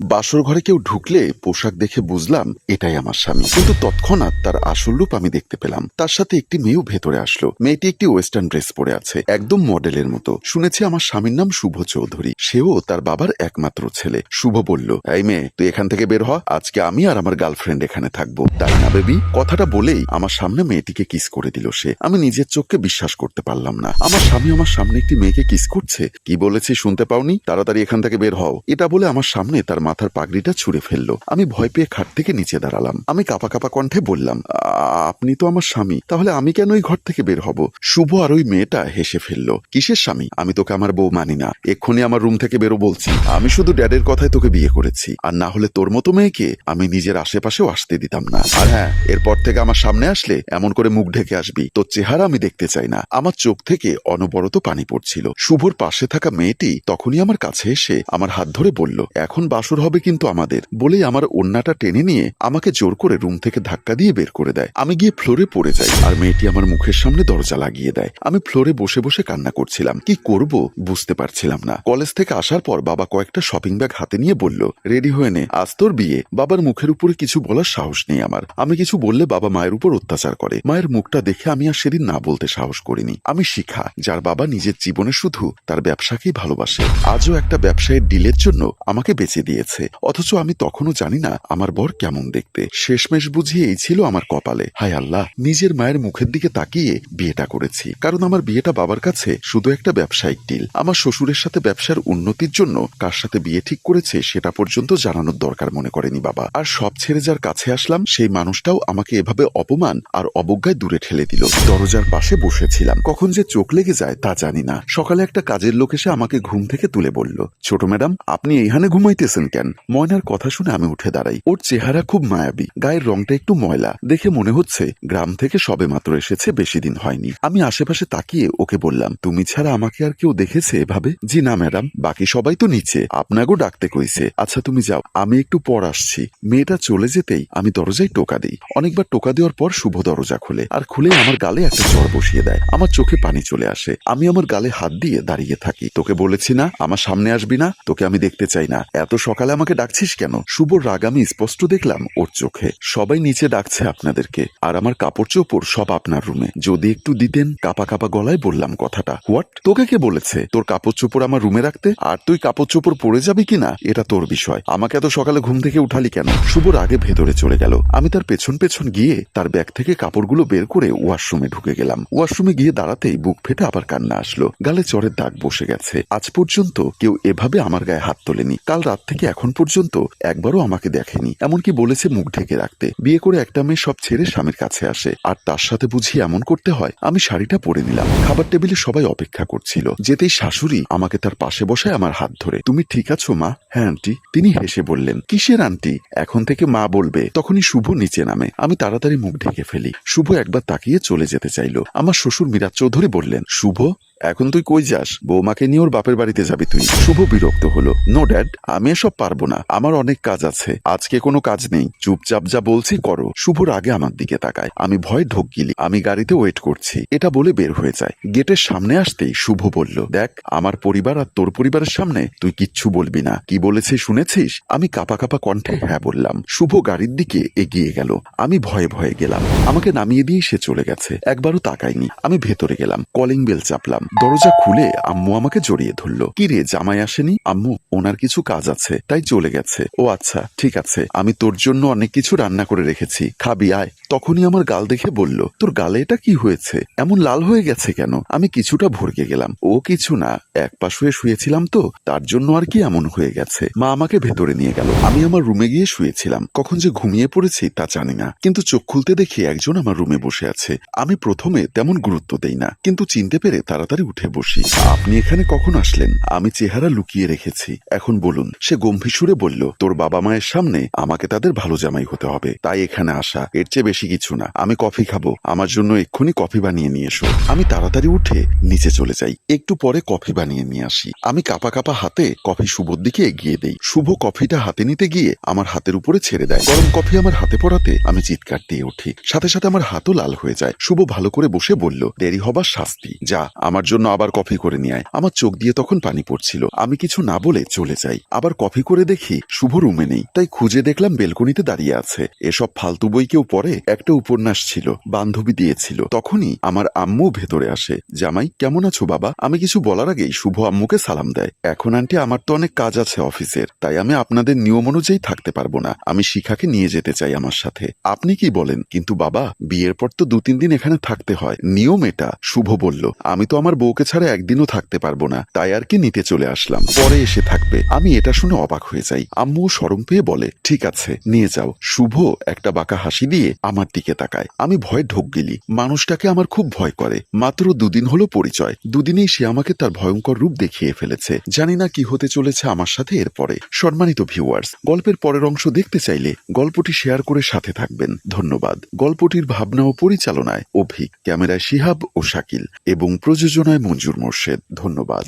বাসর ঘরে কেউ ঢুকলে পোশাক দেখে বুঝলাম এটাই আমার স্বামী। কিন্তু তৎক্ষণাৎ তার আসল রূপ আমি দেখতে পেলাম। তার সাথে একটি মেয়েও ভেতরে আসলো। মেয়েটি একটি ওয়েস্টার্ন ড্রেস পরে আছে, একদম মডেলের মতো। শুনেছি আমার স্বামীর নাম শুভ চৌধুরী। সেও তার বাবার একমাত্র ছেলে। শুভ বলল, এই মেয়ে, তুই এখান থেকে বের হ। আজকে আমি আর আমার গার্লফ্রেন্ড এখানে থাকব। তাই না, বেবি? কথাটা বলেই আমার সামনে মেয়েটিকে কিস করে দিল সে। আমি নিজের চোখকে বিশ্বাস করতে পারলাম না। আমার স্বামী আমার সামনে একটি মেয়েকে কিস করছে? কি বলেছি শুনতে পাওনি? তাড়াতাড়ি এখান থেকে বের হও। এটা বলে আমার সামনে তার মাথার পাগড়িটা ছুঁড়ে ফেলল। আমি ভয় পেয়ে খাট থেকে নিচে দাঁড়ালাম। আমি কাপা কাপা কণ্ঠে বললাম আপনি তো আমার স্বামী, তাহলে আমি কেন ওই ঘর থেকে বের হব? শুভ আর ওই মেয়েটা হেসে ফেলল, কিসের স্বামী? আমি তোকে আমার বউ মানি না। এক্ষুনি আমার রুম থেকে বেরো বলছি। আমি শুধু ড্যাডের কথায় তোকে বিয়ে করেছি। আর না হলে তোর মতো মেয়েকে আমি নিজের আশেপাশেও আসতে দিতাম না। আর হ্যাঁ এরপর থেকে আমার সামনে আসলে এমন করে মুখ ঢেকে আসবি। তোর চেহারা আমি দেখতে চাই না। আমার চোখ থেকে অনবরত পানি পড়ছিল। শুভর পাশে থাকা মেয়েটি তখনই আমার কাছে এসে আমার হাত ধরে বলল, এখন বাসর হবে কিন্তু আমাদের, বলেই আমার ওন্নাটা টেনে নিয়ে আমাকে জোর করে রুম থেকে ধাক্কা দিয়ে বের করে দেয়। আমি গিয়ে ফ্লোরে পড়ে যাই, আর মেয়েটি আমার মুখের সামনে দরজা লাগিয়ে দেয়। আমি ফ্লোরে বসে বসে কান্না করছিলাম। কি করব বুঝতে পারছিলাম না। কলেজ থেকে আসার পর বাবা কয়েকটা শপিং ব্যাগ হাতে নিয়ে বলল, রেডি হয়ে নে, আজ তোর বিয়ে। বাবার মুখের উপরে কিছু বলার সাহস নেই আমার। আমি কিছু বললে বাবা মায়ের উপর অত্যাচার করে। মায়ের মুখটা দেখে আমি আর সেদিন না বলতে সাহস করিনি। আমি শিখা, যার বাবা নিজের জীবনে শুধু তার ব্যবসাকেই ভালোবাসে। আজও একটা ব্যবসায়ের ডিলের জন্য আমাকে বেঁচে দিয়েছে। অথচ আমি তখনও জানি না আমার বর কেমন দেখতে। শেষমেশ বুঝি এই ছিল আমার কপালে। হায় আল্লাহ, নিজের মায়ের মুখের দিকে তাকিয়ে বিয়েটা করেছি। কারণ আমার বিয়েটা বাবার কাছে শুধু একটা ব্যবসায়িক ডিল। আমার শ্বশুরের সাথে ব্যবসার উন্নতির জন্য কার সাথে বিয়ে ঠিক করেছে সেটা পর্যন্ত জানানোর দরকার মনে করেনি বাবা। আর সব ছেড়ে যার কাছে আসলাম, সেই মানুষটাও আমাকে এভাবে অপমান আর অবজ্ঞায় দূরে ঠেলে দিল। দরজার পাশে বসেছিলাম। কখন যে চোখ লেগে যায় তা জানি না। সকালে একটা কাজের লোক এসে আমাকে ঘুম থেকে তুলে বলল, ছোট ম্যাডাম, আপনি এইখানে ঘুমাইতেছেন কেন? ময়নার কথা শুনে আমি উঠে দাঁড়াই। ওর চেহারা খুব মায়াবী। গায়ের রংটা একটু ময়লা। দেখে মনে হচ্ছে গ্রাম থেকে সবে মাত্র এসেছে, বেশি দিন হয়নি। আমি আশেপাশে তাকিয়ে ওকে বললাম, তুমি ছাড়া আমাকে আর কেউ দেখেছে এভাবে? জি না, ম্যাডাম। বাকি সবাই তো নিচে। আপনাকেও ডাকতে কইছে। আচ্ছা তুমি যাও। আমি একটু পর আসছি। মেয়েটা চলে যেতেই আমি দরজায় টোকা দিই। অনেকবার টোকা দেওয়ার পর শুভ দরজা খুলে আর খুলে আমার গালে একটা জ্বর বসিয়ে দেয়। আমার চোখে পানি চলে আসে। আমি আমার গালে হাত দিয়ে দাঁড়িয়ে থাকি। তোকে বলেছি না, আমার সামনে আসবি না। তোকে আমি দেখতে চাই না। এত সকালে আমাকে ডাকছিস কেন? শুভর রাগ আমি স্পষ্ট দেখলাম ওর চোখে। সবাই নিচে ডাকছে আপনাদেরকে। আর আমার কাপড় চোপড় সব আপনার রুমে। যদি একটু দিতেন, কাপা কাপা গলায় বললাম কথাটা। হোয়াট? তোকে কে বলেছে? তোর কাপড় চোপড় আমার রুমে রাখতে? আর তুই কাপড় চোপড় পরে যাবি কিনা? এটা তোর বিষয়। আমাকে এত সকালে ঘুম থেকে উঠালি কেন? শুভর আগে ভেতরে চলে গেল। আমি তার পেছন পেছন গিয়ে তার ব্যাগ থেকে কাপড়গুলো বের করে ওয়াশরুমে ঢুকে গেলাম। ওয়াশরুমে গিয়ে দাঁড়াতেই বুক ফেটে আবার কান্না আসলো। গালে চরের দাগ বসে গেছে। আজ পর্যন্ত কেউ এভাবে আমার গায়ে হাত তোলেনি। কাল রাত থেকে এখন পর্যন্ত একবারও আমাকে দেখেনি। এমনকি বলেছে মুখ ঢেকে রাখতে। বিয়ে করে একটা মেয়ে সব ছেড়ে স্বামীর কাছে আসে। আর তার সাথে বুঝি এমন করতে হয়। আমি শাড়িটা পরে নিলাম। খাবার টেবিলে সবাই অপেক্ষা করছিল। যেতেই শাশুড়ি আমাকে তার পাশে বসায় আমার হাত ধরে। তুমি ঠিক আছো, মা? হ্যাঁ আন্টি। তিনি হেসে বললেন, কিসের আন্টি? এখন থেকে মা বলবে। তখনই শুভ নিচে নামে। আমি তাড়াতাড়ি মুখ ঢেকে ফেলি। শুভ একবার তাকিয়ে চলে যেতে চাইলো। আমার শ্বশুর মিরাজ চৌধুরী বললেন, শুভ এখন তুই কই যাস? বৌমাকে নিয়ে ওর বাপের বাড়িতে যাবি তুই। শুভ বিরক্ত হলো। নো ড্যাড আমি এসব পারব না। আমার অনেক কাজ আছে। আজকে কোনো কাজ নেই। চুপচাপ যা বলছি করো। শুভর আগে আমার দিকে তাকায়। আমি ভয় ঢোক গিলি। আমি গাড়িতে ওয়েট করছি। এটা বলে বের হয়ে যায়। গেটের সামনে আসতেই শুভ বলল, দেখ, আমার পরিবার আর তোর পরিবারের সামনে তুই কিচ্ছু বলবি না। কি বলেছে শুনেছিস? আমি কাপা কাপা কণ্ঠে হ্যাঁ বললাম। শুভ গাড়ির দিকে এগিয়ে গেল। আমি ভয়ে ভয়ে গেলাম। আমাকে নামিয়ে দিয়ে সে চলে গেছে। একবারও তাকাইনি আমি ভেতরে গেলাম। কলিং বেল চাপলাম। দরজা খুলে আম্মু আমাকে জড়িয়ে ধরলো। কি রে জামাই আসেনি? আম্মু, ওনার কিছু কাজ আছে, তাই চলে গেছে। ও আচ্ছা ঠিক আছে, আমি তোর জন্য অনেক কিছু রান্না করে রেখেছি। খাবি, আয়। তখনই আমার গাল দেখে বলল, তোর গালে এটা কি হয়েছে? এমন লাল হয়ে গেছে কেন? আমি কিছুটা ভরকে গেলাম। ও কিছু না, এক পা শুয়ে শুয়েছিলাম তো, তার জন্য আর কি এমন হয়ে গেছে? মা আমাকে ভেতরে নিয়ে গেল। আমি আমার রুমে গিয়ে শুয়েছিলাম। কখন যে ঘুমিয়ে পড়েছি তা জানি না, কিন্তু চোখ খুলতে দেখি একজন আমার রুমে বসে আছে। আমি প্রথমে তেমন গুরুত্ব দেই না, কিন্তু চিনতে পেরে তাড়াতাড়ি উঠে বসি। আপনি এখানে কখন আসলেন? আমি চেহারা লুকিয়ে রেখেছি। এখন বলুন, সে গম্ভীর সুরে বলল, তোর বাবা মায়ের সামনে আমাকে তাদের ভালো জামাই হতে হবে। তাই এখানে আসা, এর চেয়ে বেশি কিছু না। আমি কফি খাব। আমার জন্য এক্ষুনি কফি বানিয়ে নিয়ে এসো। আমি তাড়াতাড়ি উঠে নিচে চলে যাই। একটু পরে কফি বানিয়ে নিয়ে আসি। আমি কাপা কাপা হাতে কফি শুভর দিকে এগিয়ে দেই। শুভ কফিটা হাতে নিতে গিয়ে আমার হাতের উপরে ছেড়ে দেয়। গরম কফি আমার হাতে পড়াতে আমি চিৎকার দিয়ে উঠি। সাথে সাথে আমার হাতও লাল হয়ে যায়। শুভ ভালো করে বসে বলল, দেরি হবার শাস্তি। যা, আমার আমার জন্য আবার কফি করে নিয়ে আয়। আমার চোখ দিয়ে তখন পানি পড়ছিল। আমি কিছু না বলে চলে যাই। আবার কফি করে দেখি শুভ রুমে নেই। তাই খুঁজে দেখলাম বেলকনিতে দাঁড়িয়ে আছে। এসব ফালতু বই কেউ পড়ে? একটা উপন্যাস ছিল। বান্ধবী দিয়েছিল। তখনই আমার আম্মু ভেতরে আসে। জামাই, কেমন আছো বাবা? আমি কিছু বলার আগেই শুভ আম্মুকে সালাম দেয়। এখন আন্টি, আমার তো অনেক কাজ আছে অফিসের। তাই আমি আপনাদের নিয়ম অনুযায়ী থাকতে পারব না। আমি শিখাকে নিয়ে যেতে চাই আমার সাথে। আপনি কি বলেন? কিন্তু বাবা, বিয়ের পর তো দু তিন দিন এখানে থাকতে হয়। নিয়ম এটা। শুভ বলল, আমি তো আমার বউকে ছাড়া একদিনও থাকতে পারব না, তাই আর কি নিতে চলে আসলাম। পরে এসে থাকবে। আমি এটা শুনে অবাক হয়ে যাই। আম্মু সরম পেয়ে বলে, ঠিক আছে, নিয়ে যাও। শুভ একটা বাঁকা হাসি দিয়ে আমার দিকে তাকায়। আমি ভয় ঢোক গেলি মানুষটাকে আমার খুব ভয় করে। মাত্র দুদিন হলো পরিচয়। দুদিনেই সে আমাকে তার ভয়ঙ্কর রূপ দেখিয়ে ফেলেছে। জানি না কি হতে চলেছে আমার সাথে এরপরে। সম্মানিত ভিউয়ার্স, গল্পের পরের অংশ দেখতে চাইলে গল্পটি শেয়ার করে সাথে থাকবেন। ধন্যবাদ। গল্পটির ভাবনা ও পরিচালনায় অভিক, ক্যামেরায় শিহাব ও শাকিল এবং প্রযোজনায় মঞ্জুর মোর্শেদ ধন্যবাদ।